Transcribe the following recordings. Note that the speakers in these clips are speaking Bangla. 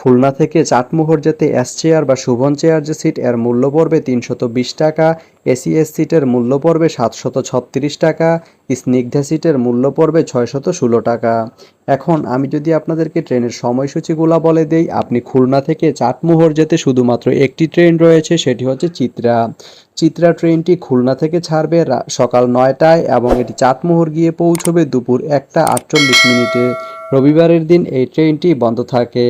খুলনা থেকে চাটমোহর যেতে এস চেয়ার বা শুভন চেয়ার যে সিট এর মূল্য পড়বে তিনশত বিশ টাকা। এসি এস সিটের মূল্য পড়বে সাতশত ছত্রিশ টাকা। স্নিগ্ধা সিটের মূল্য পড়বে ছয়শত ষোলো টাকা। এখন আমি যদি আপনাদেরকে ট্রেনের সময়সূচিগুলো বলে দেই, আপনি খুলনা থেকে চাটমোহর যেতে শুধুমাত্র একটি ট্রেন রয়েছে, সেটি হচ্ছে চিত্রা। চিত্রা ট্রেনটি খুলনা থেকে ছাড়বে সকাল নয়টায় এবং এটি চাটমোহর গিয়ে পৌঁছবে দুপুর একটা আটচল্লিশ মিনিটে। রবিবারের দিন এই ট্রেনটি বন্ধ থাকে।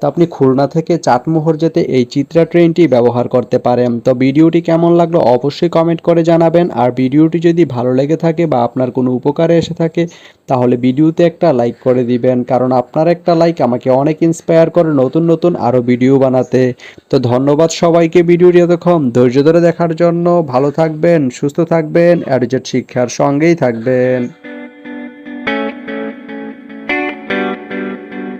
তো আপনি খুলনা থেকে চাটমোহর যেতে এই চিত্রা ট্রেনটি ব্যবহার করতে পারেন। তো ভিডিওটি কেমন লাগল অবশ্যই কমেন্ট করে জানাবেন। আর ভিডিওটি যদি ভালো লেগে থাকে বা আপনার কোনো উপকারে এসে থাকে, তাহলে ভিডিওতে একটা লাইক করে দিবেন। কারণ আপনার একটা লাইক আমাকে অনেক ইন্সপায়ার করে নতুন নতুন আরও ভিডিও বানাতে। তো ধন্যবাদ সবাইকে ভিডিওটি এতক্ষণ ধৈর্য ধরে দেখার জন্য। ভালো থাকবেন, সুস্থ থাকবেন, অ্যাডজেট শিক্ষার সঙ্গেই থাকবেন।